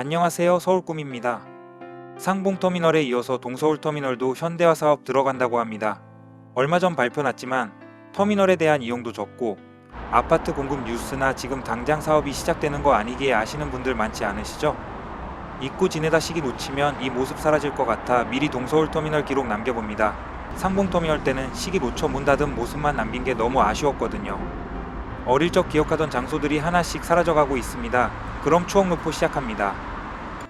안녕하세요 서울꿈입니다. 상봉터미널에 이어서 동서울터미널도 현대화 사업 들어간다고 합니다. 얼마 전 발표 났지만 터미널에 대한 이용도 적고 아파트 공급 뉴스나 지금 당장 사업이 시작되는 거 아니기에 아시는 분들 많지 않으시죠? 잊고 지내다 시기 놓치면 이 모습 사라질 것 같아 미리 동서울터미널 기록 남겨봅니다. 상봉터미널 때는 시기 놓쳐 문 닫은 모습만 남긴 게 너무 아쉬웠거든요. 어릴 적 기억하던 장소들이 하나씩 사라져가고 있습니다. 그럼 추억 루포 시작합니다.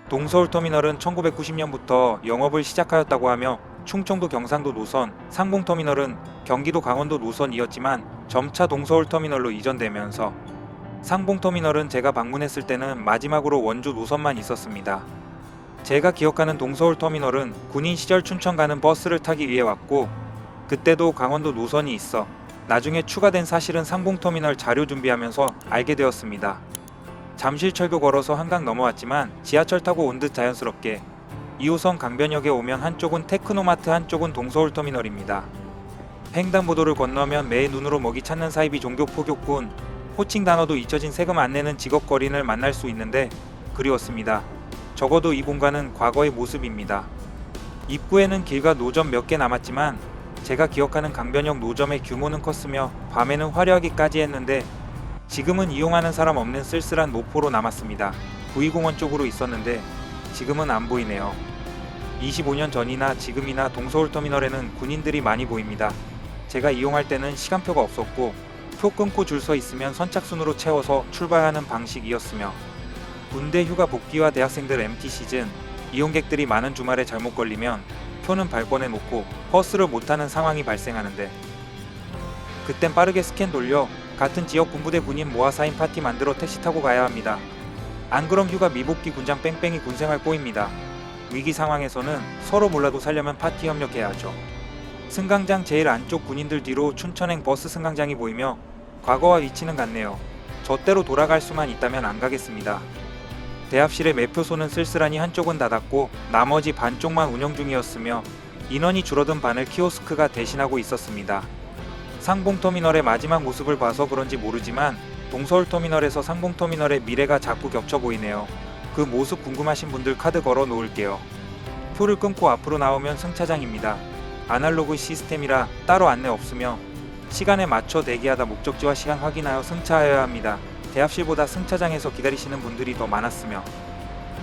동서울터미널은 1990년부터 영업을 시작하였다고 하며 충청도 경상도 노선, 상봉터미널은 경기도 강원도 노선이었지만 점차 동서울터미널로 이전되면서 상봉터미널은 제가 방문했을 때는 마지막으로 원주 노선만 있었습니다. 제가 기억하는 동서울터미널은 군인 시절 춘천 가는 버스를 타기 위해 왔고 그때도 강원도 노선이 있어 나중에 추가된 사실은 상봉터미널 자료 준비하면서 알게 되었습니다. 잠실철도 걸어서 한강 넘어왔지만 지하철 타고 온 듯 자연스럽게 2호선 강변역에 오면 한쪽은 테크노마트 한쪽은 동서울터미널입니다. 횡단보도를 건너면 매의 눈으로 먹이 찾는 사이비 종교 포교꾼 호칭 단어도 잊혀진 세금 안 내는 직업 거린을 만날 수 있는데 그리웠습니다. 적어도 이 공간은 과거의 모습입니다. 입구에는 길과 노점 몇 개 남았지만 제가 기억하는 강변역 노점의 규모는 컸으며 밤에는 화려하기까지 했는데 지금은 이용하는 사람 없는 쓸쓸한 노포로 남았습니다. 구이공원 쪽으로 있었는데 지금은 안 보이네요. 25년 전이나 지금이나 동서울터미널에는 군인들이 많이 보입니다. 제가 이용할 때는 시간표가 없었고 표 끊고 줄 서 있으면 선착순으로 채워서 출발하는 방식이었으며 군대 휴가 복귀와 대학생들 MT 시즌 이용객들이 많은 주말에 잘못 걸리면 표는 발권해 놓고 버스를 못 타는 상황이 발생하는데 그땐 빠르게 스캔 돌려 같은 지역 군부대 군인 모아 사인 파티 만들어 택시 타고 가야 합니다. 안 그럼 휴가 미복귀 군장 뺑뺑이 군생활 꼬입니다. 위기 상황에서는 서로 몰라도 살려면 파티 협력해야 하죠. 승강장 제일 안쪽 군인들 뒤로 춘천행 버스 승강장이 보이며 과거와 위치는 같네요. 저때로 돌아갈 수만 있다면 안 가겠습니다. 대합실의 매표소는 쓸쓸하니 한쪽은 닫았고 나머지 반쪽만 운영 중이었으며 인원이 줄어든 반을 키오스크가 대신하고 있었습니다. 상봉터미널의 마지막 모습을 봐서 그런지 모르지만 동서울터미널에서 상봉터미널의 미래가 자꾸 겹쳐 보이네요. 그 모습 궁금하신 분들 카드 걸어 놓을게요. 표를 끊고 앞으로 나오면 승차장입니다. 아날로그 시스템이라 따로 안내 없으며 시간에 맞춰 대기하다 목적지와 시간 확인하여 승차하여야 합니다. 대합실보다 승차장에서 기다리시는 분들이 더 많았으며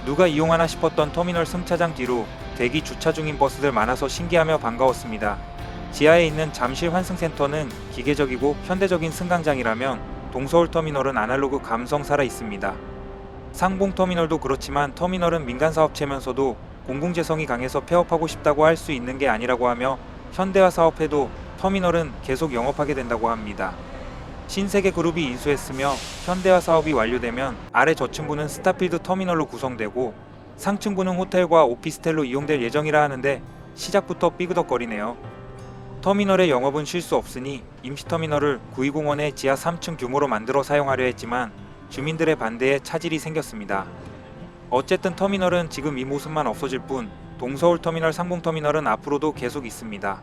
누가 이용하나 싶었던 터미널 승차장 뒤로 대기 주차 중인 버스들 많아서 신기하며 반가웠습니다. 지하에 있는 잠실 환승센터는 기계적이고 현대적인 승강장이라면 동서울터미널은 아날로그 감성 살아 있습니다. 상봉터미널도 그렇지만 터미널은 민간사업체면서도 공공재성이 강해서 폐업하고 싶다고 할 수 있는 게 아니라고 하며 현대화 사업해도 터미널은 계속 영업하게 된다고 합니다. 신세계 그룹이 인수했으며 현대화 사업이 완료되면 아래 저층부는 스타필드 터미널로 구성되고 상층부는 호텔과 오피스텔로 이용될 예정이라 하는데 시작부터 삐그덕거리네요. 터미널의 영업은 쉴 수 없으니 임시터미널을 구이공원의 지하 3층 규모로 만들어 사용하려 했지만 주민들의 반대에 차질이 생겼습니다. 어쨌든 터미널은 지금 이 모습만 없어질 뿐 동서울터미널 상봉터미널은 앞으로도 계속 있습니다.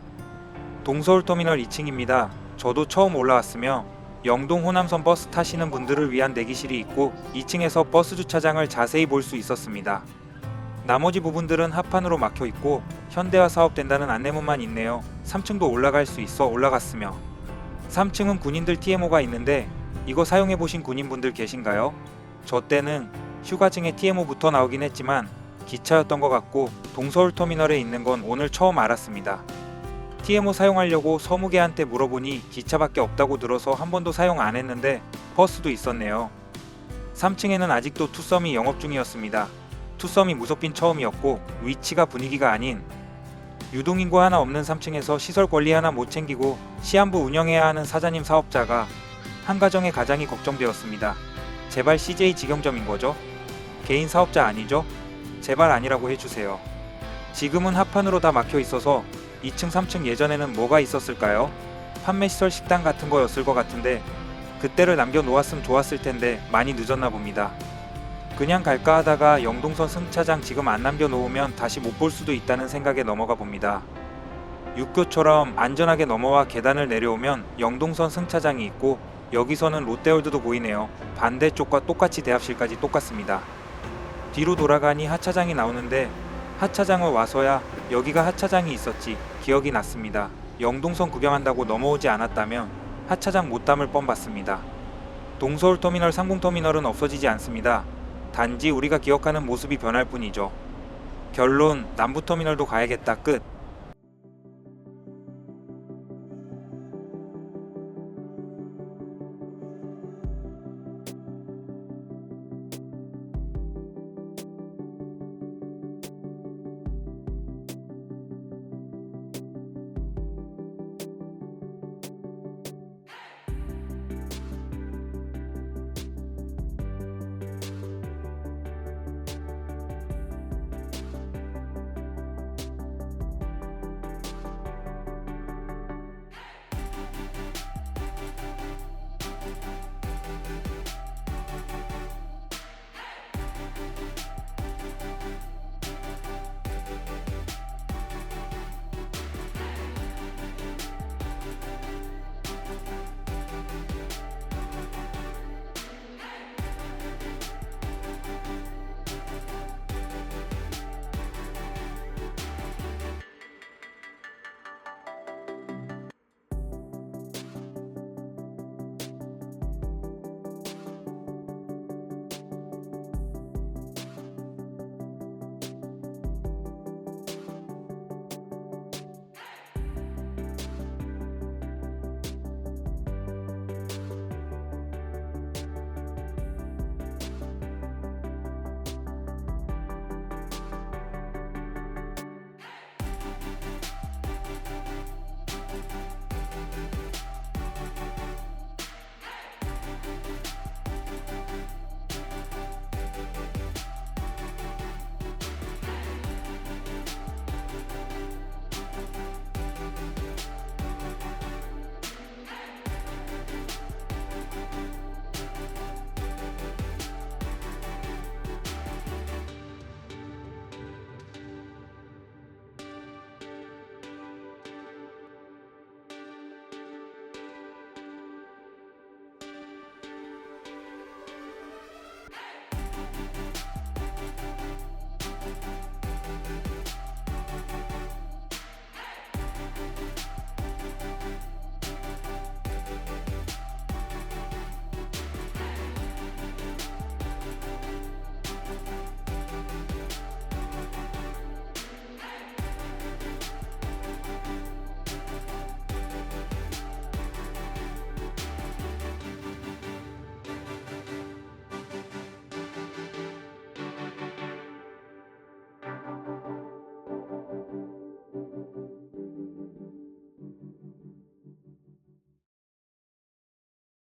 동서울터미널 2층입니다. 저도 처음 올라왔으며 영동 호남선 버스 타시는 분들을 위한 대기실이 있고 2층에서 버스 주차장을 자세히 볼 수 있었습니다. 나머지 부분들은 합판으로 막혀 있고 현대화 사업된다는 안내문만 있네요. 3층도 올라갈 수 있어 올라갔으며 3층은 군인들 TMO가 있는데 이거 사용해 보신 군인분들 계신가요? 저 때는 휴가증에 TMO부터 나오긴 했지만 기차였던 것 같고 동서울 터미널에 있는 건 오늘 처음 알았습니다. TMO 사용하려고 서무개한테 물어보니 기차밖에 없다고 들어서 한 번도 사용 안 했는데 버스도 있었네요. 3층에는 아직도 투썸이 영업 중이었습니다. 투썸이 무섭긴 처음이었고 위치가 분위기가 아닌 유동인구 하나 없는 3층에서 시설 관리 하나 못 챙기고 시한부 운영해야 하는 사장님 사업자가 한 가정의 가장이 걱정되었습니다. 제발 CJ 직영점인 거죠? 개인 사업자 아니죠? 제발 아니라고 해주세요. 지금은 합판으로 다 막혀 있어서 2층, 3층 예전에는 뭐가 있었을까요? 판매시설 식당 같은 거였을 것 같은데 그때를 남겨놓았으면 좋았을 텐데 많이 늦었나 봅니다. 그냥 갈까 하다가 영동선 승차장 지금 안 남겨놓으면 다시 못 볼 수도 있다는 생각에 넘어가 봅니다. 육교처럼 안전하게 넘어와 계단을 내려오면 영동선 승차장이 있고 여기서는 롯데월드도 보이네요. 반대쪽과 똑같이 대합실까지 똑같습니다. 뒤로 돌아가니 하차장이 나오는데 하차장을 와서야 여기가 하차장이 있었지 기억이 났습니다. 영동선 구경한다고 넘어오지 않았다면 하차장 못 담을 뻔 봤습니다. 동서울터미널 상공터미널은 없어지지 않습니다. 단지 우리가 기억하는 모습이 변할 뿐이죠. 결론 남부터미널도 가야겠다 끝.